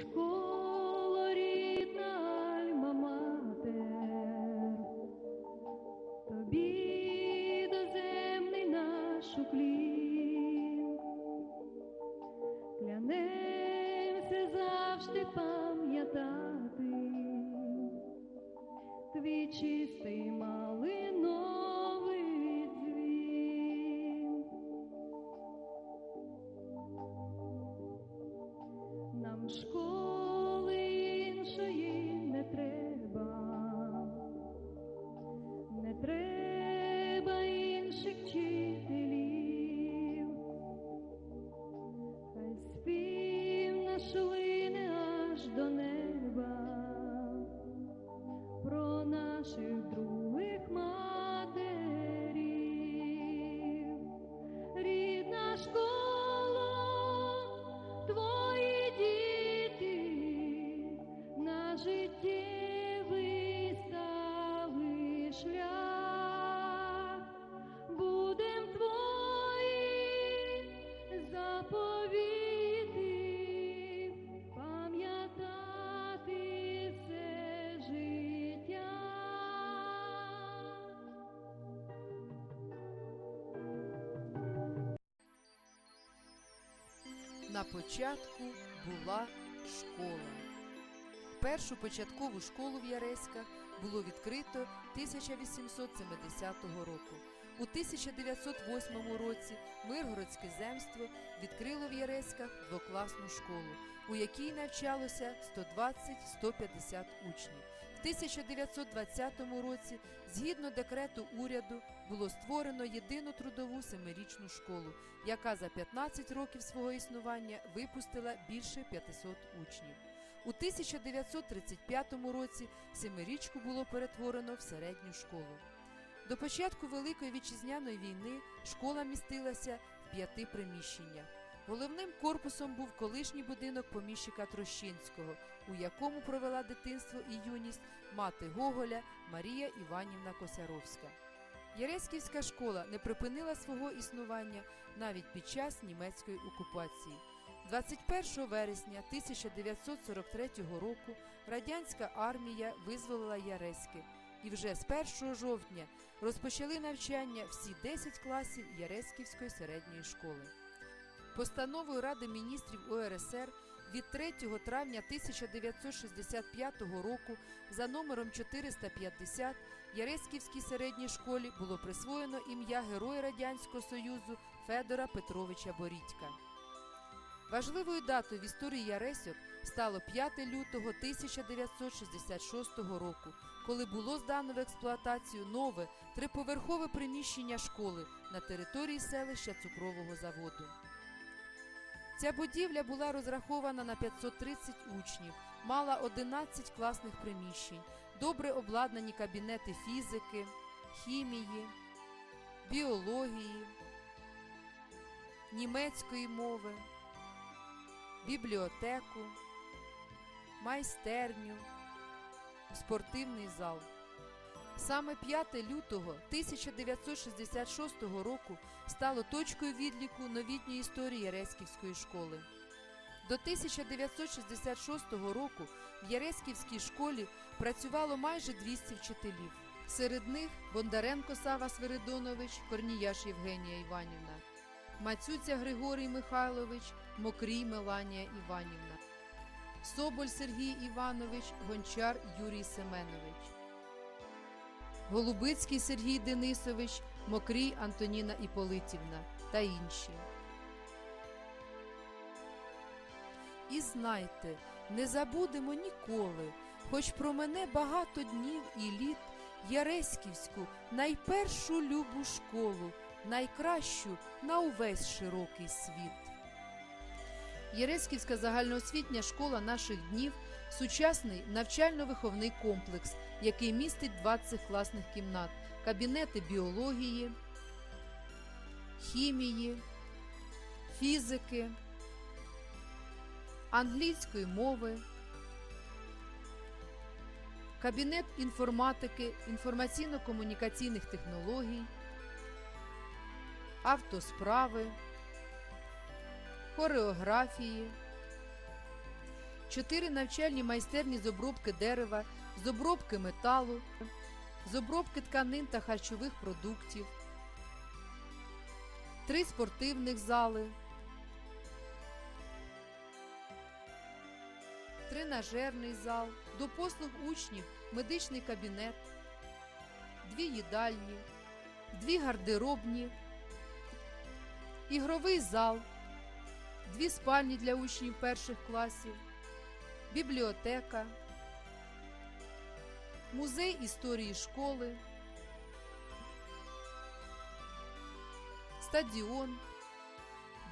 Школа рідна альма-матер, тобі доземний наш уклін. Клянемся завжди пам'ятати твій чистий малиновий На початку була школа. Першу початкову школу в Яреськах було відкрито 1870 року. У 1908 році Миргородське земство відкрило в Яреськах двокласну школу, у якій навчалося 120-150 учнів. В 1920 році, згідно декрету уряду, було створено єдину трудову семирічну школу, яка за 15 років свого існування випустила більше 500 учнів. У 1935 році семирічку було перетворено в середню школу. До початку Великої вітчизняної війни школа містилася в п'яти приміщеннях. Головним корпусом був колишній будинок поміщика Трощинського, у якому провела дитинство і юність мати Гоголя Марія Іванівна Косяровська. Яреськівська школа не припинила свого існування навіть під час німецької окупації. 21 вересня 1943 року радянська армія визволила Яреськи, і вже з 1 жовтня розпочали навчання всі 10 класів Яреськівської середньої школи. Постановою Ради міністрів УРСР від 3 травня 1965 року за номером 450 Яреськівській середній школі було присвоєно ім'я Героя Радянського Союзу Федора Петровича Борідька. Важливою датою в історії Яресьок стало 5 лютого 1966 року, коли було здано в експлуатацію нове триповерхове приміщення школи на території селища цукрового заводу. Ця будівля була розрахована на 530 учнів, мала 11 класних приміщень, добре обладнані кабінети фізики, хімії, біології, німецької мови, бібліотеку, майстерню, спортивний зал. Саме 5 лютого 1966 року стало точкою відліку новітньої історії Яреськівської школи. До 1966 року в Яреськівській школі працювало майже 200 вчителів. Серед них Бондаренко Сава Свиридонович, Корніяш Євгенія Іванівна, Мацюця Григорій Михайлович, Мокрій Меланія Іванівна, Соболь Сергій Іванович, Гончар Юрій Семенович. Голубицький Сергій Денисович, Мокрій Антоніна Іполитівна та інші. І знайте, не забудемо ніколи, хоч про мене багато днів і літ, Яреськівську найпершу любу школу, найкращу на увесь широкий світ. Єреськівська загальноосвітня школа наших днів сучасний навчально-виховний комплекс, який містить 20 класних кімнат, кабінети біології, хімії, фізики, англійської мови, кабінет інформатики, інформаційно-комунікаційних технологій, автосправи, хореографії, чотири навчальні майстерні з обробки дерева, з обробки металу, з обробки тканин та харчових продуктів, три спортивних зали, тренажерний зал, до послуг учнів медичний кабінет, дві їдальні, дві гардеробні, ігровий зал, дві спальні для учнів перших класів, бібліотека, музей історії школи, стадіон,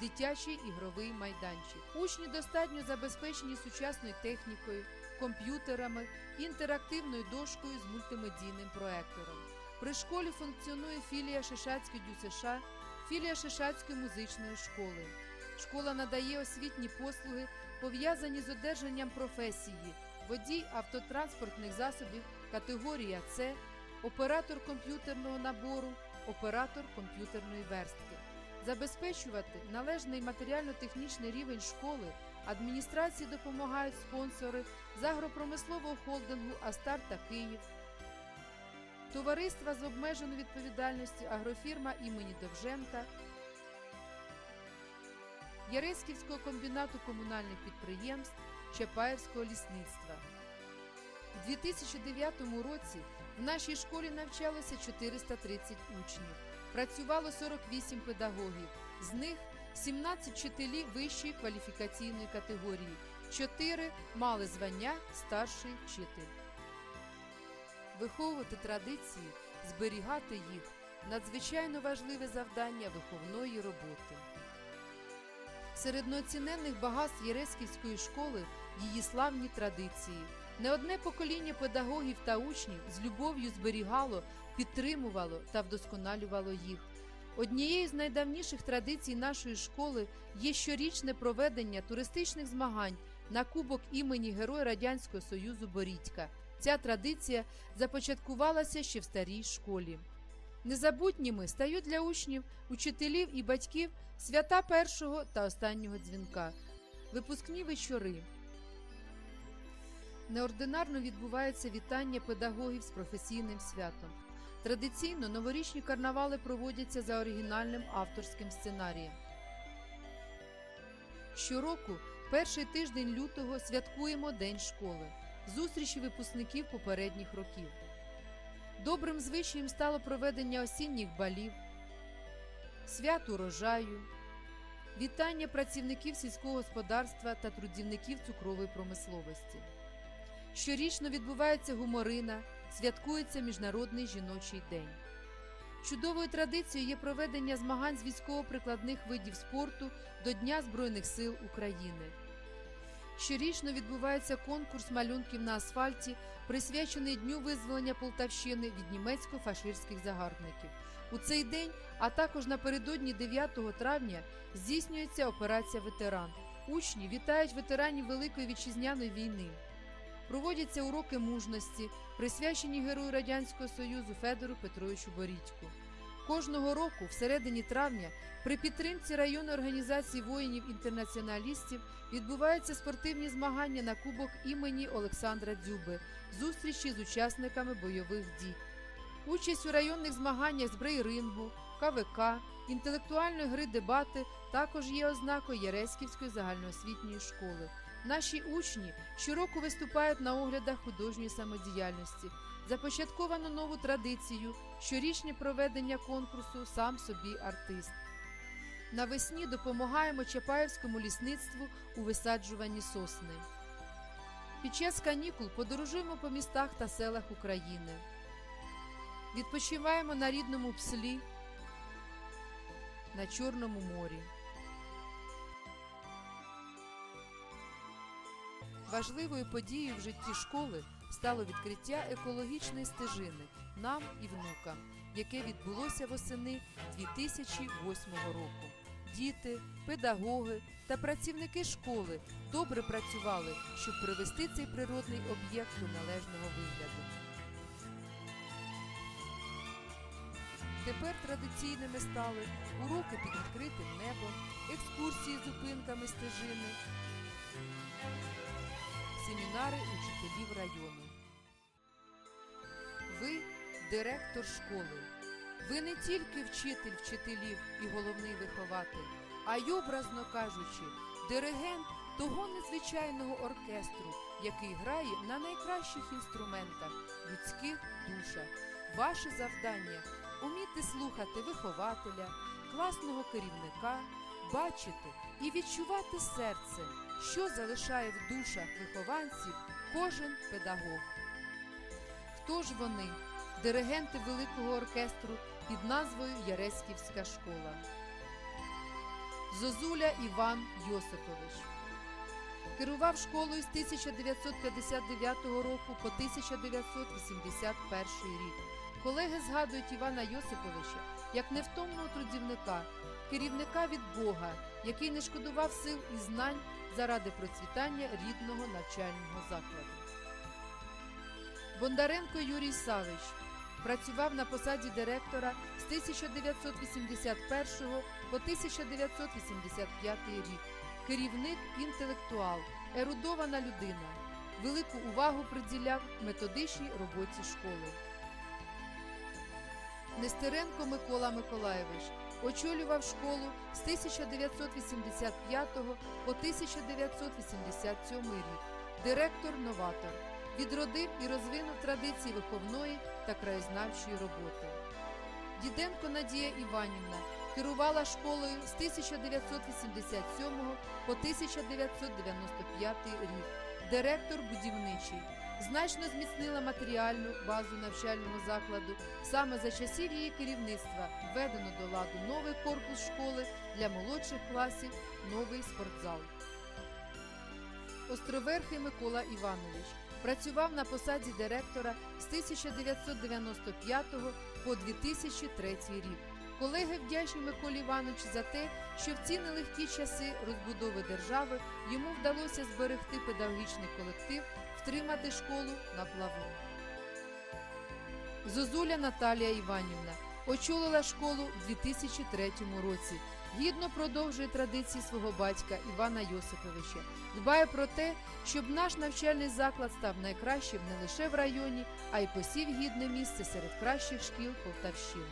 дитячий ігровий майданчик. Учні достатньо забезпечені сучасною технікою, комп'ютерами, інтерактивною дошкою з мультимедійним проектором. При школі функціонує філія Шишацької ДЮСШ, філія Шишацької музичної школи. Школа надає освітні послуги, пов'язані з одержанням професії, водій автотранспортних засобів категорія С, оператор комп'ютерного набору, оператор комп'ютерної верстки. Забезпечувати належний матеріально-технічний рівень школи адміністрації допомагають спонсори з агропромислового холдингу Астар та Київ, товариства з обмеженою відповідальністю агрофірма імені Довженка, Яреськівського комбінату комунальних підприємств Чапаєвського лісництва. У 2009 році в нашій школі навчалося 430 учнів. Працювало 48 педагогів, з них 17 вчителі вищої кваліфікаційної категорії, 4 мали звання старший вчитель. Виховувати традиції, зберігати їх надзвичайно важливе завдання виховної роботи. Серед неоціненних багатств Єреськівської школи її славні традиції. Не одне покоління педагогів та учнів з любов'ю зберігало, підтримувало та вдосконалювало їх. Однією з найдавніших традицій нашої школи є щорічне проведення туристичних змагань на кубок імені Героя Радянського Союзу Борідька. Ця традиція започаткувалася ще в старій школі. Незабутніми стають для учнів, учителів і батьків свята першого та останнього дзвінка, випускні вечори. Неординарно відбувається вітання педагогів з професійним святом. Традиційно новорічні карнавали проводяться за оригінальним авторським сценарієм. Щороку, перший тиждень лютого, святкуємо День школи, зустрічі випускників попередніх років. Добрим звичаєм стало проведення осінніх балів, свят урожаю, вітання працівників сільського господарства та трудівників цукрової промисловості. Щорічно відбувається гуморина, святкується Міжнародний жіночий день. Чудовою традицією є проведення змагань з військово-прикладних видів спорту до Дня Збройних сил України. Щорічно відбувається конкурс малюнків на асфальті, присвячений Дню визволення Полтавщини від німецько-фашистських загарбників. У цей день, а також напередодні 9 травня, здійснюється операція Ветеран. Учні вітають ветеранів Великої вітчизняної війни. Проводяться уроки мужності, присвячені Герою Радянського Союзу Федору Петровичу Борідьку. Кожного року, всередині травня, при підтримці районної організації воїнів-інтернаціоналістів відбуваються спортивні змагання на кубок імені Олександра Дзюби, зустрічі з учасниками бойових дій. Участь у районних змаганнях з брейрингу, КВК, інтелектуальної гри дебати також є ознакою Яреськівської загальноосвітньої школи. Наші учні щороку виступають на оглядах художньої самодіяльності. Започатковано нову традицію щорічне проведення конкурсу Сам собі артист. Навесні допомагаємо Чапаєвському лісництву у висаджуванні сосни. Під час канікул подорожуємо по містах та селах України. Відпочиваємо на рідному пслі на Чорному морі. Важливою подією в житті школи стало відкриття екологічної стежини нам і внукам, яке відбулося восени 2008 року. Діти, педагоги та працівники школи добре працювали, щоб привести цей природний об'єкт до належного вигляду. Тепер традиційними стали уроки під відкритим небом, екскурсії з зупинками стежини, семінари учителів району. Ви директор школи. Ви не тільки вчитель вчителів і головний вихователь, а й, образно кажучи, диригент того незвичайного оркестру, який грає на найкращих інструментах, людських душах. Ваше завдання уміти слухати вихователя, класного керівника, бачити і відчувати серцем, що залишає в душах вихованців кожен педагог. Хто ж вони, диригенти великого оркестру під назвою Яреськівська школа? Зозуля Іван Йосипович керував школою з 1959 року по 1981 рік. Колеги згадують Івана Йосиповича як невтомного трудівника, керівника від Бога, який не шкодував сил і знань заради процвітання рідного навчального закладу. Бондаренко Юрій Савич працював на посаді директора з 1981 по 1985 рік. Керівник інтелектуал, ерудована людина. Велику увагу приділяв методичній роботі школи. Нестеренко Микола Миколаєвич очолював школу з 1985 по 1987 рік. Директор-новатор. Відродив і розвинув традиції виховної та краєзнавчої роботи. Діденко Надія Іванівна керувала школою з 1987 по 1995 рік. Директор будівничий. Значно зміцнила матеріальну базу навчального закладу. Саме за часів її керівництва введено до ладу новий корпус школи для молодших класів, новий спортзал. Островерхий Микола Іванович працював на посаді директора з 1995 по 2003 рік. Колеги вдячні Миколі Івановичу за те, що в ці нелегкі часи розбудови держави йому вдалося зберегти педагогічний колектив, втримати школу на плаву. Зозуля Наталія Іванівна очолила школу в 2003 році. Гідно продовжує традиції свого батька Івана Йосиповича. Дбає про те, щоб наш навчальний заклад став найкращим не лише в районі, а й посів гідне місце серед кращих шкіл Полтавщини.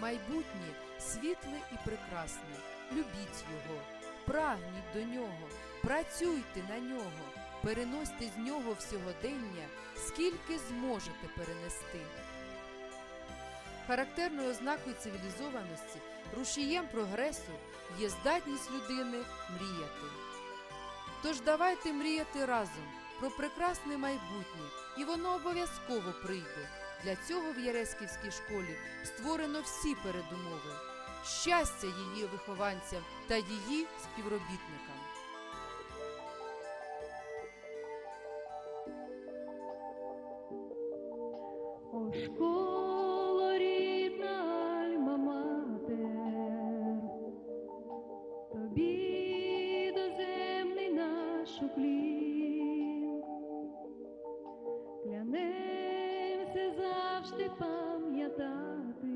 Майбутнє світле і прекрасне. Любіть його, прагніть до нього, працюйте на нього, переносьте з нього всьогодення, скільки зможете перенести. Характерною ознакою цивілізованості, рушієм прогресу є здатність людини мріяти. Тож давайте мріяти разом про прекрасне майбутнє, і воно обов'язково прийде. Для цього в Яреськівській школі створено всі передумови, щастя її вихованцям та її співробітникам. Наш уклін. Клянемся завжди пам'ятати